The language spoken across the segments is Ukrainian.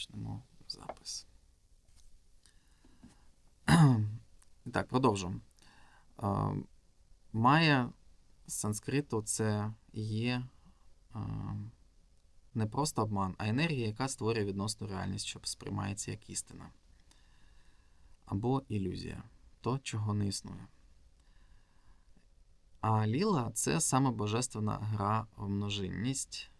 Почнемо запис. Так, продовжуємо. Е, Майя з санскриту це є е, не просто обман, а енергія, яка створює відносну реальність, що сприймається як істина. Або ілюзія, то, чого не існує. А ліла це саме божественна гра в множинність,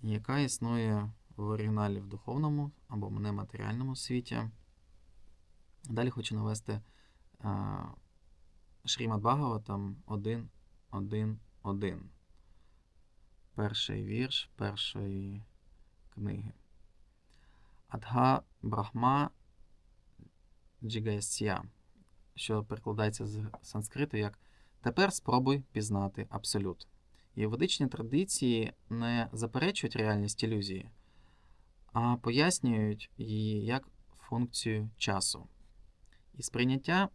яка існує в оригіналі в духовному або нематеріальному світі. Далі хочу навести Шрімад Бхагаватам 1, 1, 1. Перший вірш першої книги. Адга Брахма Джігайсya, що перекладається з санскриту як Тепер спробуй пізнати абсолют. І ведичні традиції не заперечують реальність ілюзії, а пояснюють її як функцію часу. І сприйняття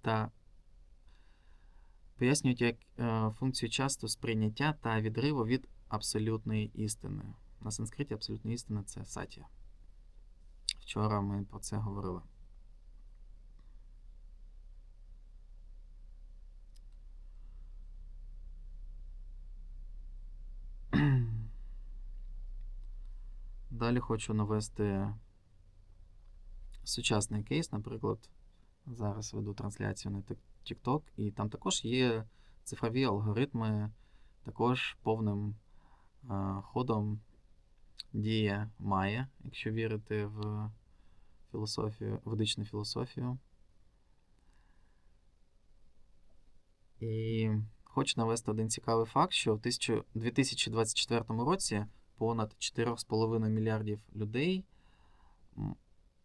та пояснюють як е, функцію часу сприйняття та відриву від абсолютної істини. На санскриті абсолютна істина це сатія. Вчора ми про це говорили. Далі хочу навести сучасний кейс, наприклад, зараз веду трансляцію на TikTok, і там також є цифрові алгоритми, також повним а, ходом діє Майя, якщо вірити в філософію, ведичну філософію. І хочу навести один цікавий факт, що в 2024 році понад 4,5 мільярдів людей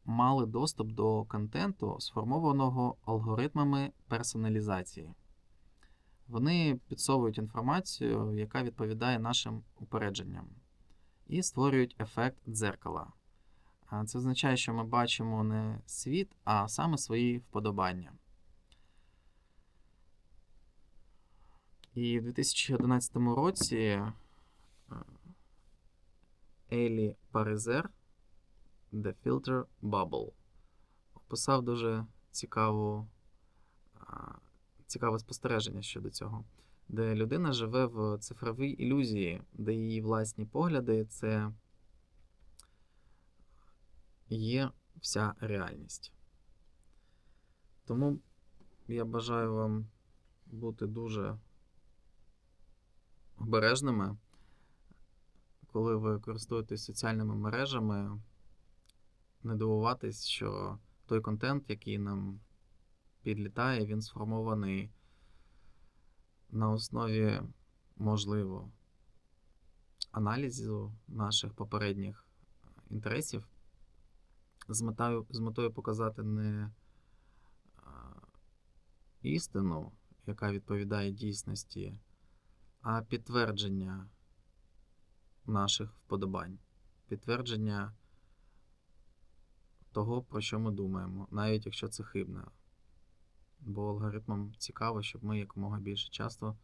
мали доступ до контенту, сформованого алгоритмами персоналізації. Вони підсовують інформацію, яка відповідає нашим упередженням, і створюють ефект дзеркала. Це означає, що ми бачимо не світ, а саме свої вподобання. І в 2011 році Елі Паризер The Filter Bubble. Описав дуже цікаву, цікаве спостереження щодо цього, де людина живе в цифровій ілюзії, де її власні погляди це є вся реальність. Тому я бажаю вам бути дуже обережними, коли ви користуєтесь соціальними мережами не дивуватись, що той контент, який нам підлітає, він сформований на основі, можливо, аналізу наших попередніх інтересів. З метою, з метою показати не істину, яка відповідає дійсності, а підтвердження наших вподобань, підтвердження того, про що ми думаємо, навіть якщо це хибне. Бо алгоритмам цікаво, щоб ми якомога більше часто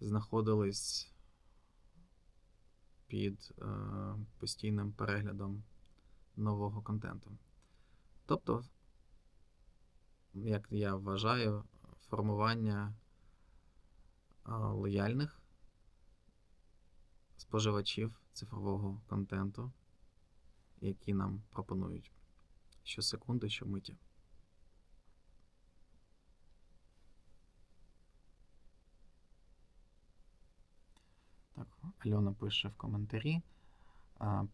знаходились під е, постійним переглядом нового контенту. Тобто, як я вважаю, формування е, лояльних споживачів цифрового контенту, які нам пропонують щосекунди, щомиті. Так, Альона пише в коментарі. А,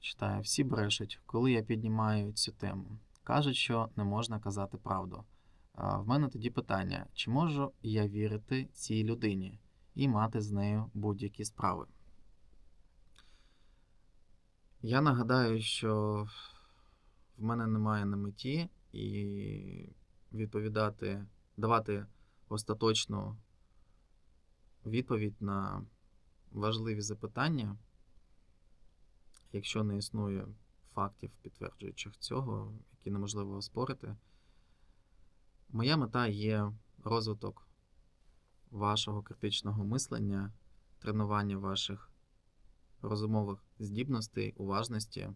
Читаю, всі брешуть, коли я піднімаю цю тему. Кажуть, що не можна казати правду. А, В мене тоді питання: чи можу я вірити цій людині і мати з нею будь-які справи? Я нагадаю, що в мене немає на меті і відповідати, давати остаточну відповідь на важливі запитання, якщо не існує фактів, підтверджуючих цього, які неможливо оспорити. Моя мета є розвиток вашого критичного мислення, тренування ваших розумових здібностей, уважності.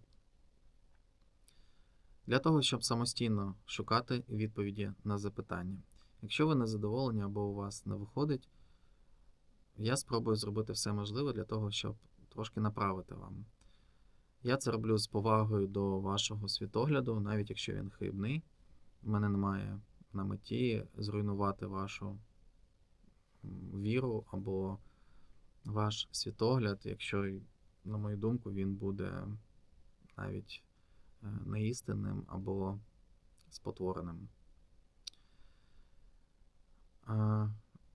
Для того, щоб самостійно шукати відповіді на запитання. Якщо ви не задоволені або у вас не виходить, я спробую зробити все можливе для того, щоб трошки направити вам. Я це роблю з повагою до вашого світогляду, навіть якщо він хибний. У мене немає на меті зруйнувати вашу віру або ваш світогляд, якщо, на мою думку, він буде навіть е, неістинним або спотвореним.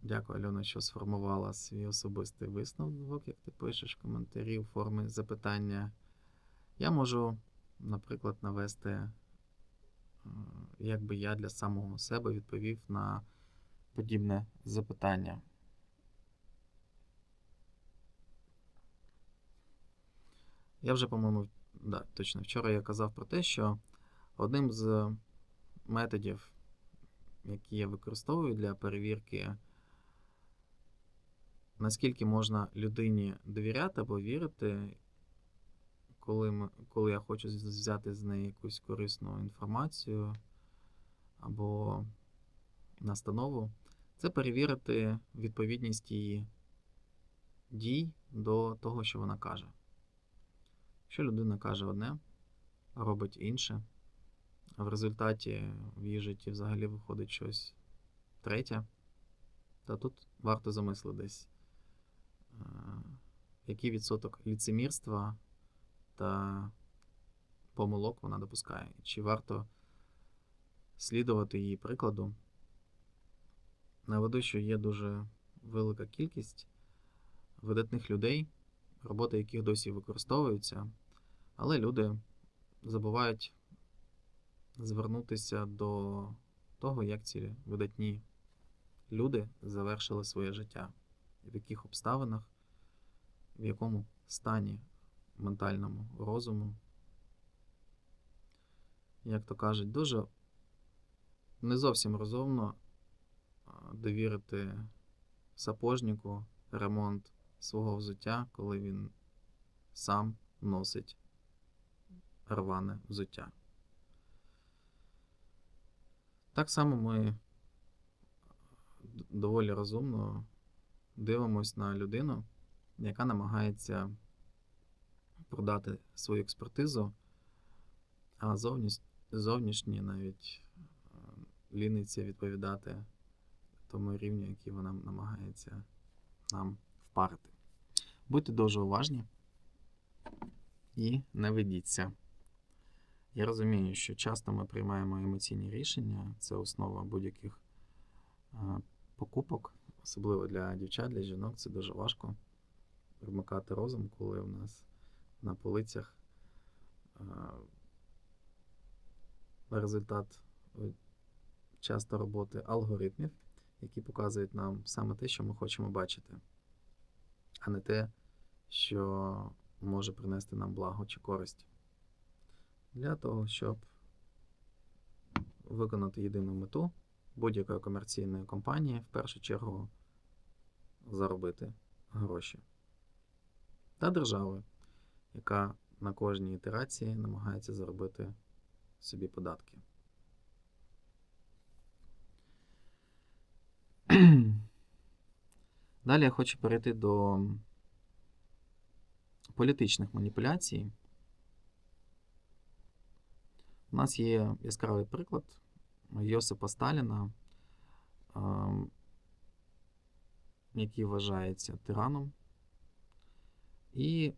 Дякую, Альона, що сформувала свій особистий висновок, як ти пишеш коментарі у формі запитання. Я можу, наприклад, навести, е, як би я для самого себе відповів на подібне запитання. Я вже, по-моєму, да, точно вчора я казав про те, що одним з методів, які я використовую для перевірки, наскільки можна людині довіряти або вірити, коли, ми, коли я хочу взяти з неї якусь корисну інформацію або настанову, це перевірити відповідність її дій до того, що вона каже. Якщо людина каже одне, а робить інше, а в результаті в її житті взагалі виходить щось третє, то тут варто замислитись, е, який відсоток ліцемірства та помилок вона допускає. Чи варто слідувати її прикладу? Наведу, що є дуже велика кількість видатних людей, роботи яких досі використовуються, але люди забувають звернутися до того, як ці видатні люди завершили своє життя, в яких обставинах, в якому стані ментальному розуму. Як то кажуть, дуже не зовсім розумно довірити сапожнику ремонт свого взуття, коли він сам носить рване взуття. Так само ми доволі розумно дивимось на людину, яка намагається продати свою експертизу, а зовніш... зовнішні навіть е, ліниться відповідати тому рівню, який вона намагається нам впарити. Будьте дуже уважні і не ведіться. Я розумію, що часто ми приймаємо емоційні рішення, це основа будь-яких е, покупок, особливо для дівчат, для жінок, це дуже важко вмикати розум, коли у нас на полицях е, результат е, часто роботи алгоритмів, які показують нам саме те, що ми хочемо бачити, а не те, що може принести нам благо чи користь. Для того, щоб виконати єдину мету будь-якої комерційної компанії, в першу чергу заробити гроші. Та держави, яка на кожній ітерації намагається заробити собі податки. Далі я хочу перейти до політичних маніпуляцій. У нас є яскравий приклад Йосипа Сталіна, ем, який вважається тираном. І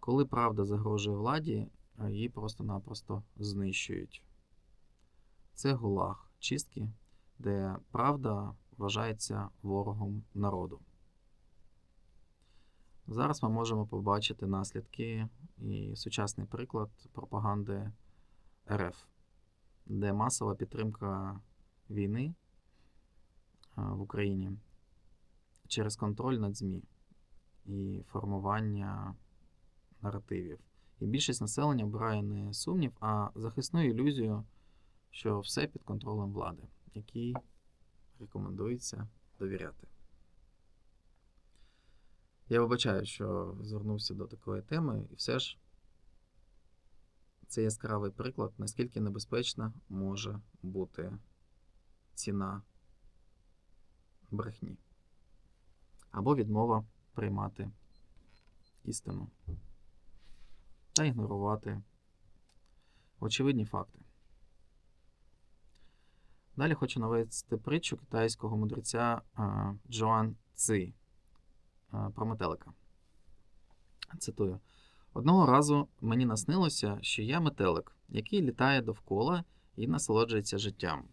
коли правда загрожує владі, її просто-напросто знищують. Це гулаг чистки, де правда вважається ворогом народу. Зараз ми можемо побачити наслідки і сучасний приклад пропаганди РФ, де масова підтримка війни в Україні через контроль над ЗМІ і формування наративів. І більшість населення обирає не сумнів, а захисну ілюзію, що все під контролем влади, якій рекомендується довіряти. Я вибачаю, що звернувся до такої теми, і все ж це яскравий приклад, наскільки небезпечна може бути ціна брехні. Або відмова приймати істину. Та ігнорувати очевидні факти. Далі хочу навести притчу китайського мудреця а, Джоан Ци про метелика. Цитую: Одного разу мені наснилося, що я метелик, який літає довкола і насолоджується життям.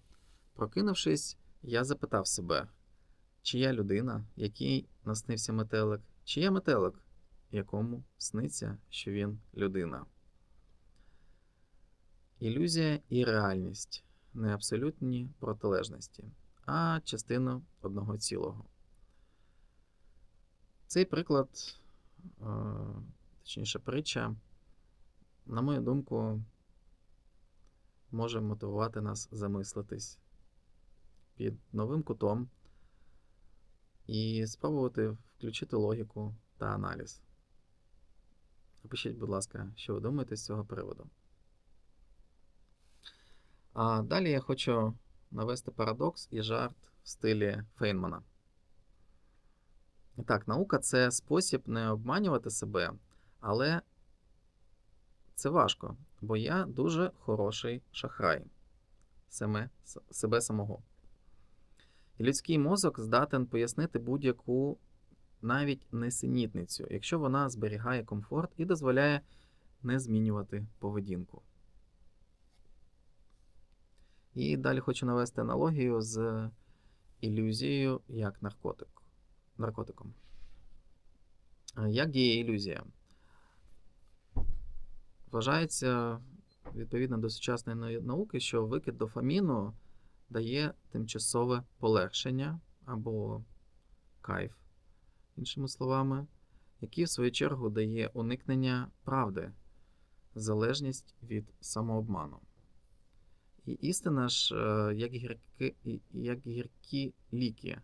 Прокинувшись, я запитав себе, чи я людина, якій наснився метелик, чи я метелик, якому сниться, що він людина. Ілюзія і реальність не абсолютні протилежності, а частина одного цілого. Цей приклад, е, точніше, притча, на мою думку, може мотивувати нас замислитись під новим кутом і спробувати включити логіку та аналіз. Напишіть, будь ласка, що ви думаєте з цього приводу. А далі я хочу навести парадокс і жарт в стилі Фейнмана. Так, наука це спосіб не обманювати себе, але це важко, бо я дуже хороший шахрай Семе, себе самого. І людський мозок здатен пояснити будь-яку навіть несенітницю, якщо вона зберігає комфорт і дозволяє не змінювати поведінку. І далі хочу навести аналогію з ілюзією як наркотик, наркотиком. Як діє ілюзія? Вважається відповідно до сучасної науки, що викид дофаміну дає тимчасове полегшення або кайф, іншими словами, який в свою чергу дає уникнення правди, залежність від самообману. І істина ж, е, як гірки, як гіркі ліки,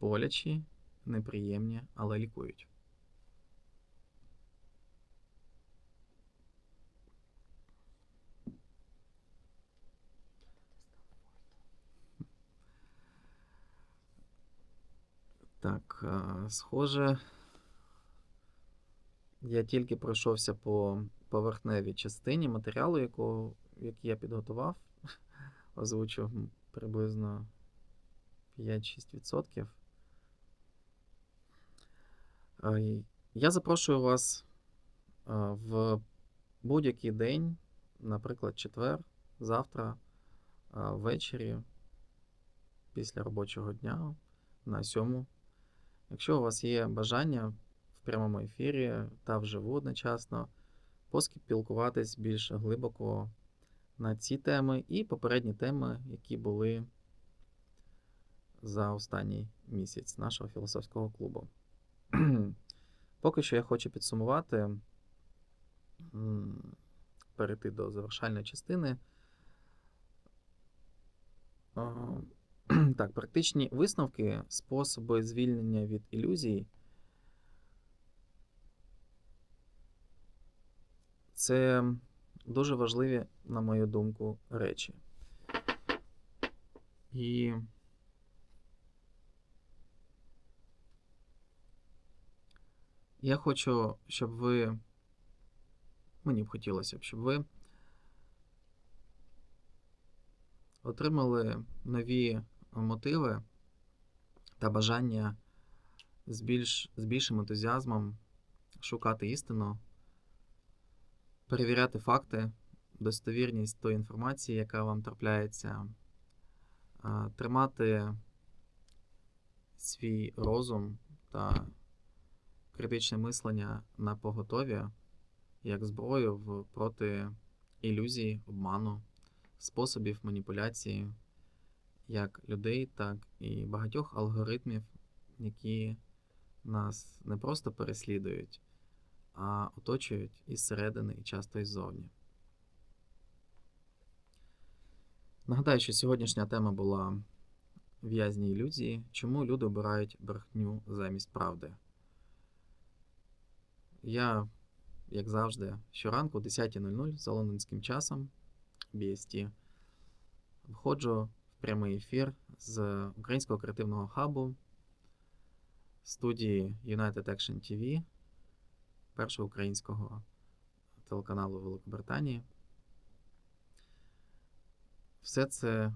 болячі, неприємні, але лікують. Так, схоже, я тільки пройшовся по поверхневій частині матеріалу, якого, який я підготував, озвучу приблизно 5-6%. Я запрошую вас в будь-який день, наприклад, четвер, завтра, ввечері, після робочого дня на сьому. Якщо у вас є бажання в прямому ефірі та вживу одночасно, поспілкуватись більш глибоко на ці теми і попередні теми, які були за останній місяць нашого філософського клубу. Поки що я хочу підсумувати, перейти до завершальної частини. Так, практичні висновки, способи звільнення від ілюзій. Це дуже важливі, на мою думку, речі. І я хочу, щоб ви. Мені б хотілося б, щоб ви отримали нові мотиви та бажання з, більш, з більшим ентузіазмом шукати істину, перевіряти факти, достовірність тої інформації, яка вам трапляється, тримати свій розум та критичне мислення на поготові як зброю в проти ілюзії, обману, способів маніпуляції як людей, так і багатьох алгоритмів, які нас не просто переслідують, а оточують із середини і часто іззовні. Нагадаю, що сьогоднішня тема була в'язні ілюзії, чому люди обирають брехню замість правди. Я, як завжди, щоранку о 10.00 за лондонським часом BST виходжу в прямий ефір з українського креативного хабу студії United Action TV, першого українського телеканалу Великобританії. Все це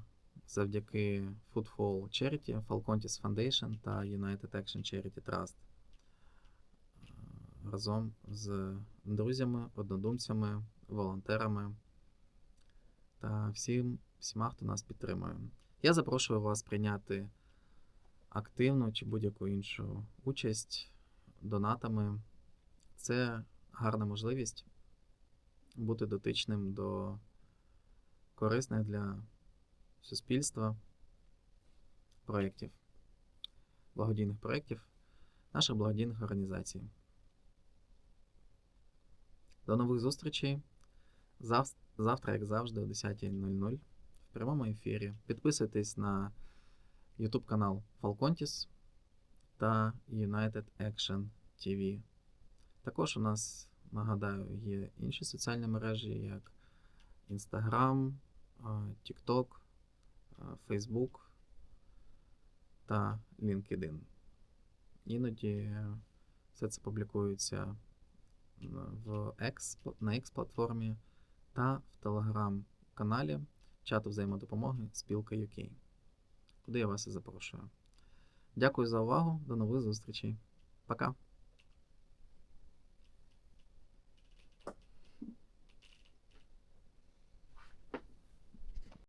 завдяки Foodfall Charity, Falcontis Foundation та United Action Charity Trust разом з друзями, однодумцями, волонтерами та всім, всіма, хто нас підтримує. Я запрошую вас прийняти активну чи будь-яку іншу участь донатами. Це гарна можливість бути дотичним до корисних для суспільства проєктів, благодійних проєктів, наших благодійних організацій. До нових зустрічей. Зав- Завтра, як завжди, о 10.00 в прямому ефірі. Підписуйтесь на YouTube канал Falcontis та United Action TV. Також у нас, нагадаю, є інші соціальні мережі, як Instagram, е, TikTok, е, Facebook та LinkedIn. Іноді все це публікується в X, на X платформі та в телеграм-каналі чату взаємодопомоги Спілка UK, куди я вас і запрошую. Дякую за увагу, до нових зустрічей. Пока!